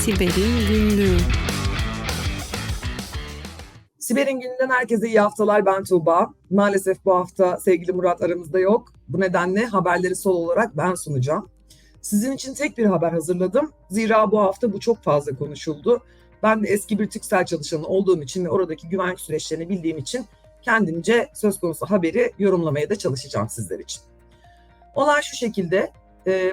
Siber'in Günlüğü Siber'in gününden herkese iyi haftalar. Ben Tuğba. Maalesef bu hafta sevgili Murat aramızda yok. Bu nedenle haberleri sol olarak ben sunacağım. Sizin için tek bir haber hazırladım. Zira bu hafta bu çok fazla konuşuldu. Ben de eski bir Türksel çalışanı olduğum için ve oradaki güvenlik süreçlerini bildiğim için kendimce söz konusu haberi yorumlamaya da çalışacağım sizler için. Olay şu şekilde. E,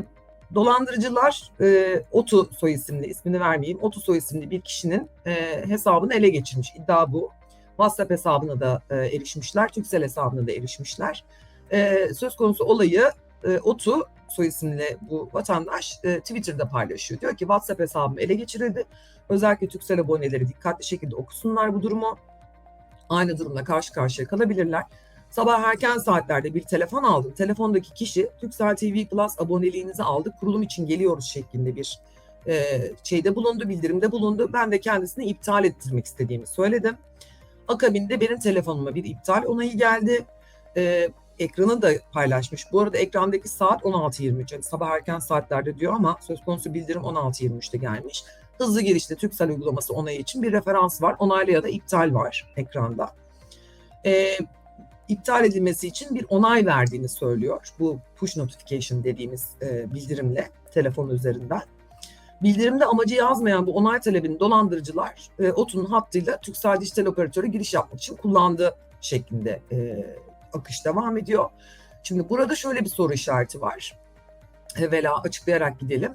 dolandırıcılar e, Otu soy isimli, ismini vermeyeyim, Otu soy isimli bir kişinin e, hesabını ele geçirmiş. İddia bu. WhatsApp hesabına da e, erişmişler, Türksel hesabına da erişmişler. E, söz konusu olayı e, Otu soy isimli bu vatandaş e, Twitter'da paylaşıyor. Diyor ki WhatsApp hesabım ele geçirildi. Özellikle Türksel aboneleri dikkatli şekilde okusunlar bu durumu. Aynı durumla karşı karşıya kalabilirler. Sabah erken saatlerde bir telefon aldım. Telefondaki kişi Türksel TV Plus aboneliğinizi aldık. Kurulum için geliyoruz şeklinde bir e, şeyde bulundu, bildirimde bulundu. Ben de kendisini iptal ettirmek istediğimi söyledim. Akabinde benim telefonuma bir iptal onayı geldi. E, ekranı da paylaşmış. Bu arada ekrandaki saat 16.23. Yani sabah erken saatlerde diyor ama söz konusu bildirim 16.23'te gelmiş. Hızlı girişte Türksel uygulaması onayı için bir referans var. Onaylı ya da iptal var ekranda. E, iptal edilmesi için bir onay verdiğini söylüyor. Bu push notification dediğimiz e, bildirimle telefon üzerinden. Bildirimde amacı yazmayan bu onay talebini dolandırıcılar e, OTU'nun hattıyla Türksel Dijital Operatörü giriş yapmak için kullandığı şeklinde e, akış devam ediyor. Şimdi burada şöyle bir soru işareti var. Evvela açıklayarak gidelim.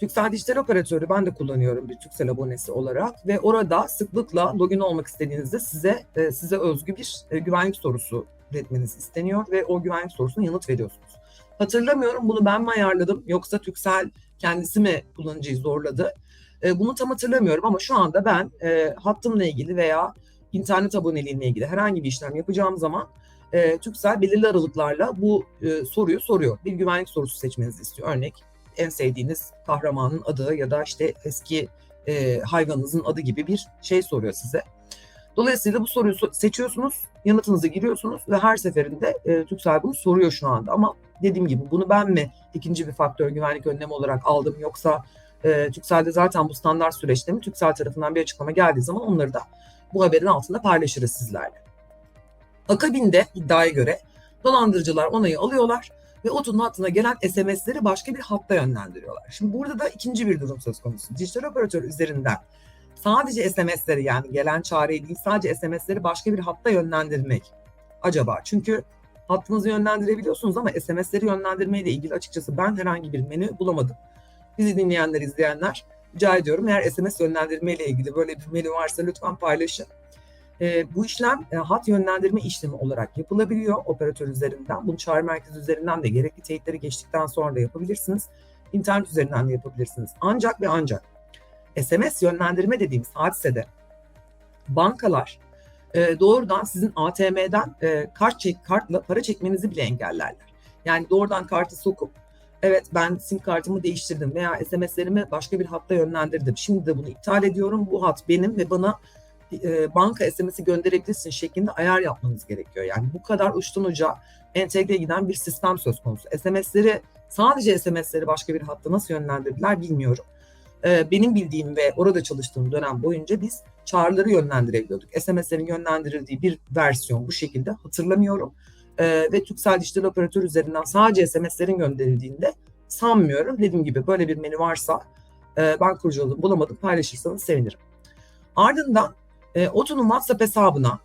Türksel Dijital Operatörü ben de kullanıyorum bir Türksel abonesi olarak ve orada sıklıkla login olmak istediğinizde size e, size özgü bir e, güvenlik sorusu üretmeniz isteniyor ve o güvenlik sorusuna yanıt veriyorsunuz. Hatırlamıyorum bunu ben mi ayarladım yoksa Türksel kendisi mi kullanıcıyı zorladı? E, bunu tam hatırlamıyorum ama şu anda ben hattımla ilgili veya internet aboneliğimle ilgili herhangi bir işlem yapacağım zaman e, Türksel belirli aralıklarla bu e, soruyu soruyor. Bir güvenlik sorusu seçmenizi istiyor. Örnek en sevdiğiniz kahramanın adı ya da işte eski e, hayvanınızın adı gibi bir şey soruyor size. Dolayısıyla bu soruyu seçiyorsunuz, yanıtınızı giriyorsunuz ve her seferinde e, Türksel bunu soruyor şu anda. Ama dediğim gibi bunu ben mi ikinci bir faktör güvenlik önlemi olarak aldım yoksa e, Türksel'de zaten bu standart süreçte mi Türksel tarafından bir açıklama geldiği zaman onları da bu haberin altında paylaşırız sizlerle. Akabinde iddiaya göre dolandırıcılar onayı alıyorlar ve OTU'nun hattına gelen SMS'leri başka bir hatta yönlendiriyorlar. Şimdi burada da ikinci bir durum söz konusu. Dijital operatör üzerinden sadece SMS'leri yani gelen çağrıyı değil sadece SMS'leri başka bir hatta yönlendirmek acaba? Çünkü hattınızı yönlendirebiliyorsunuz ama SMS'leri yönlendirmeyle ilgili açıkçası ben herhangi bir menü bulamadım. Bizi dinleyenler, izleyenler rica ediyorum eğer SMS yönlendirmeyle ilgili böyle bir menü varsa lütfen paylaşın. E, bu işlem e, hat yönlendirme işlemi olarak yapılabiliyor operatör üzerinden. Bunu çağrı merkezi üzerinden de gerekli teyitleri geçtikten sonra da yapabilirsiniz. İnternet üzerinden de yapabilirsiniz. Ancak ve ancak SMS yönlendirme dediğimiz hadisede bankalar e, doğrudan sizin ATM'den e, kart çek, kartla para çekmenizi bile engellerler. Yani doğrudan kartı sokup evet ben sim kartımı değiştirdim veya SMS'lerimi başka bir hatta yönlendirdim. Şimdi de bunu iptal ediyorum. Bu hat benim ve bana e, banka SMS'i gönderebilirsin şeklinde ayar yapmanız gerekiyor. Yani bu kadar uçtan uca entegre giden bir sistem söz konusu. SMS'leri sadece SMS'leri başka bir hatta nasıl yönlendirdiler bilmiyorum. E, benim bildiğim ve orada çalıştığım dönem boyunca biz çağrıları yönlendirebiliyorduk. SMS'lerin yönlendirildiği bir versiyon bu şekilde hatırlamıyorum. E, ve Türksel Dijital Operatör üzerinden sadece SMS'lerin gönderildiğinde sanmıyorum. Dediğim gibi böyle bir menü varsa e, ben kurcaladım bulamadım paylaşırsanız sevinirim. Ardından e, OTU'nun WhatsApp hesabına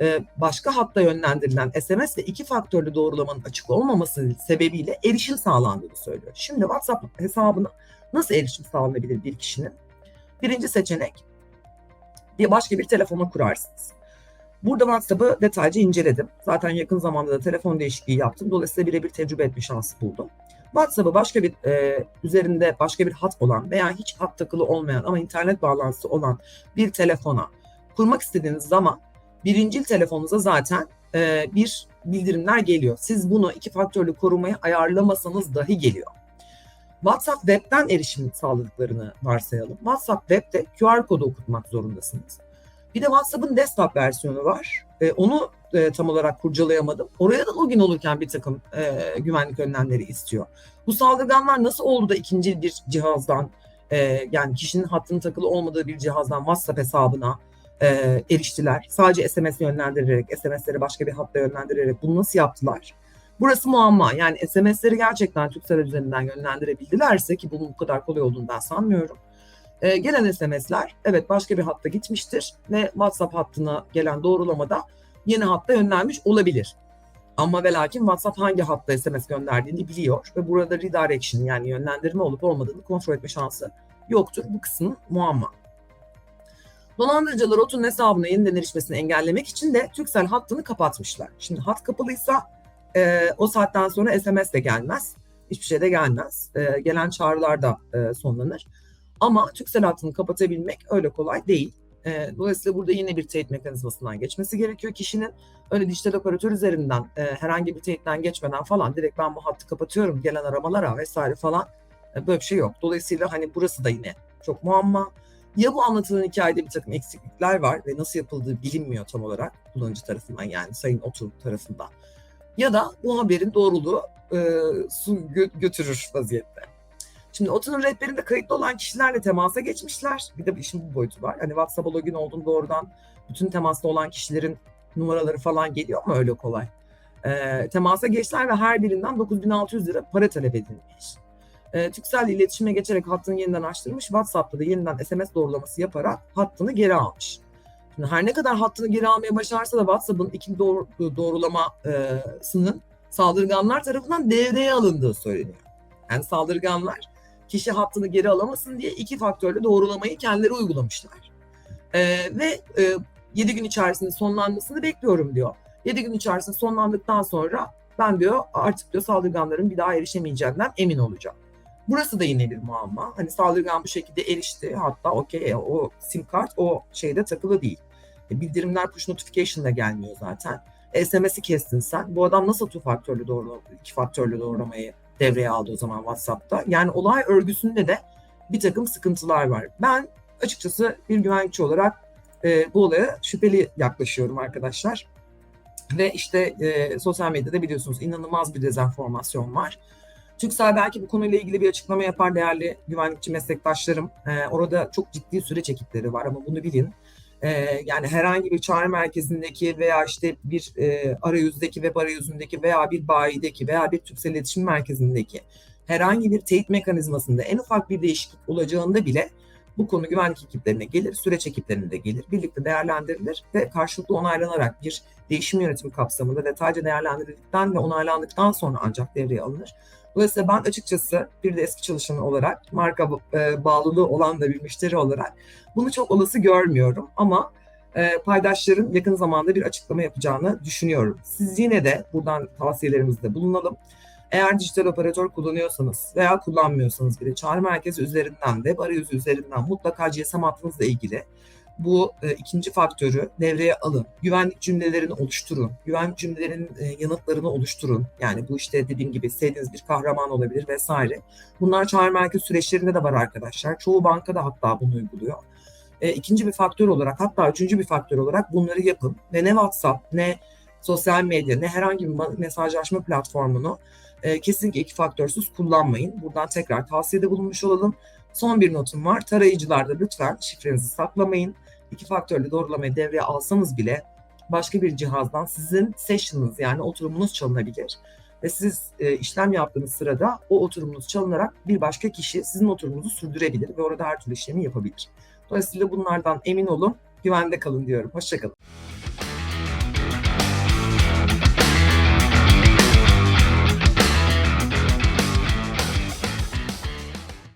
e, başka hatta yönlendirilen SMS ve iki faktörlü doğrulamanın açık olmaması sebebiyle erişim sağlandığını söylüyor. Şimdi WhatsApp hesabına nasıl erişim sağlanabilir bir kişinin? Birinci seçenek bir başka bir telefona kurarsınız. Burada WhatsApp'ı detaylıca inceledim. Zaten yakın zamanda da telefon değişikliği yaptım. Dolayısıyla birebir tecrübe etme şansı buldum. WhatsApp'ı başka bir e, üzerinde başka bir hat olan veya hiç hat takılı olmayan ama internet bağlantısı olan bir telefona kurmak istediğiniz zaman birincil telefonunuza zaten e, bir bildirimler geliyor. Siz bunu iki faktörlü korumayı ayarlamasanız dahi geliyor. WhatsApp Web'den erişim sağladıklarını varsayalım. WhatsApp Web'de QR kodu okutmak zorundasınız. Bir de WhatsApp'ın desktop versiyonu var. E, onu e, tam olarak kurcalayamadım. Oraya da login olurken bir takım e, güvenlik önlemleri istiyor. Bu saldırganlar nasıl oldu da ikinci bir cihazdan e, yani kişinin hattının takılı olmadığı bir cihazdan WhatsApp hesabına e, eriştiler. Sadece SMS yönlendirerek, SMS'leri başka bir hatta yönlendirerek bunu nasıl yaptılar? Burası muamma. Yani SMS'leri gerçekten Türksel üzerinden yönlendirebildilerse ki bunun bu kadar kolay olduğunu ben sanmıyorum. E, gelen SMS'ler evet başka bir hatta gitmiştir ve WhatsApp hattına gelen doğrulamada yeni hatta yönlenmiş olabilir. Ama ve lakin WhatsApp hangi hatta SMS gönderdiğini biliyor ve burada redirection yani yönlendirme olup olmadığını kontrol etme şansı yoktur. Bu kısım muamma. Dolandırıcılar Otun hesabına yeniden erişmesini engellemek için de Türksel hattını kapatmışlar. Şimdi hat kapalıysa e, o saatten sonra SMS de gelmez. Hiçbir şey de gelmez. E, gelen çağrılar da e, sonlanır. Ama Türksel hattını kapatabilmek öyle kolay değil. E, dolayısıyla burada yine bir teyit mekanizmasından geçmesi gerekiyor kişinin. Öyle dijital operatör üzerinden e, herhangi bir teyitten geçmeden falan direkt ben bu hattı kapatıyorum gelen aramalara vesaire falan e, böyle bir şey yok. Dolayısıyla hani burası da yine çok muamma. Ya bu anlatılan hikayede bir takım eksiklikler var ve nasıl yapıldığı bilinmiyor tam olarak kullanıcı tarafından yani Sayın Otur tarafından. Ya da bu haberin doğruluğu e, su gö- götürür vaziyette. Şimdi Otun'un rehberinde kayıtlı olan kişilerle temasa geçmişler. Bir de işin bu boyutu var. Hani WhatsApp'a login olduğunda doğrudan bütün temasta olan kişilerin numaraları falan geliyor mu öyle kolay? E, temasa geçtiler ve her birinden 9600 lira para talep edilmiş. E, Türksel ile iletişime geçerek hattını yeniden açtırmış. WhatsApp'ta da yeniden SMS doğrulaması yaparak hattını geri almış. Şimdi her ne kadar hattını geri almaya başarsa da WhatsApp'ın ikinci doğru, doğrulamasının saldırganlar tarafından devreye alındığı söyleniyor. Yani saldırganlar kişi hattını geri alamasın diye iki faktörlü doğrulamayı kendileri uygulamışlar. E, ve e, 7 gün içerisinde sonlanmasını bekliyorum diyor. 7 gün içerisinde sonlandıktan sonra ben diyor artık diyor saldırganların bir daha erişemeyeceğinden emin olacağım. Burası da yine bir muamma. Hani saldırgan bu şekilde erişti. Hatta okey o sim kart o şeyde takılı değil. E, bildirimler push notification da gelmiyor zaten. SMS'i kestin sen. Bu adam nasıl iki faktörlü doğru iki faktörlü doğrulamayı devreye aldı o zaman WhatsApp'ta. Yani olay örgüsünde de bir takım sıkıntılar var. Ben açıkçası bir güvenlikçi olarak e, bu olaya şüpheli yaklaşıyorum arkadaşlar. Ve işte e, sosyal medyada biliyorsunuz inanılmaz bir dezenformasyon var. Türksel belki bu konuyla ilgili bir açıklama yapar değerli güvenlikçi meslektaşlarım. E, orada çok ciddi süreç ekipleri var ama bunu bilin. E, yani herhangi bir çağrı merkezindeki veya işte bir e, arayüzdeki web arayüzündeki veya bir bayideki veya bir Türksel iletişim merkezindeki herhangi bir teyit mekanizmasında en ufak bir değişiklik olacağında bile bu konu güvenlik ekiplerine gelir, süreç ekiplerine de gelir, birlikte değerlendirilir ve karşılıklı onaylanarak bir değişim yönetimi kapsamında detaylıca değerlendirildikten ve onaylandıktan sonra ancak devreye alınır. Dolayısıyla ben açıkçası bir de eski çalışan olarak, marka e, bağlılığı olan da bir müşteri olarak bunu çok olası görmüyorum ama e, paydaşların yakın zamanda bir açıklama yapacağını düşünüyorum. Siz yine de buradan tavsiyelerimizde bulunalım. Eğer dijital operatör kullanıyorsanız veya kullanmıyorsanız bile çağrı merkezi üzerinden de arayüzü üzerinden mutlaka GSM hattınızla ilgili bu e, ikinci faktörü devreye alın. Güvenlik cümlelerini oluşturun. Güvenlik cümlelerinin e, yanıtlarını oluşturun. Yani bu işte dediğim gibi sevdiğiniz bir kahraman olabilir vesaire. Bunlar çağrı merkezi süreçlerinde de var arkadaşlar. Çoğu banka da hatta bunu uyguluyor. E, ikinci bir faktör olarak hatta üçüncü bir faktör olarak bunları yapın. Ve ne WhatsApp ne sosyal medya ne herhangi bir mesajlaşma platformunu e, kesinlikle iki faktörsüz kullanmayın. Buradan tekrar tavsiyede bulunmuş olalım. Son bir notum var. Tarayıcılarda lütfen şifrenizi saklamayın. İki faktörlü doğrulamayı devreye alsanız bile başka bir cihazdan sizin session'ınız yani oturumunuz çalınabilir. Ve siz e, işlem yaptığınız sırada o oturumunuz çalınarak bir başka kişi sizin oturumunuzu sürdürebilir ve orada her türlü işlemi yapabilir. Dolayısıyla bunlardan emin olun, güvende kalın diyorum. Hoşçakalın.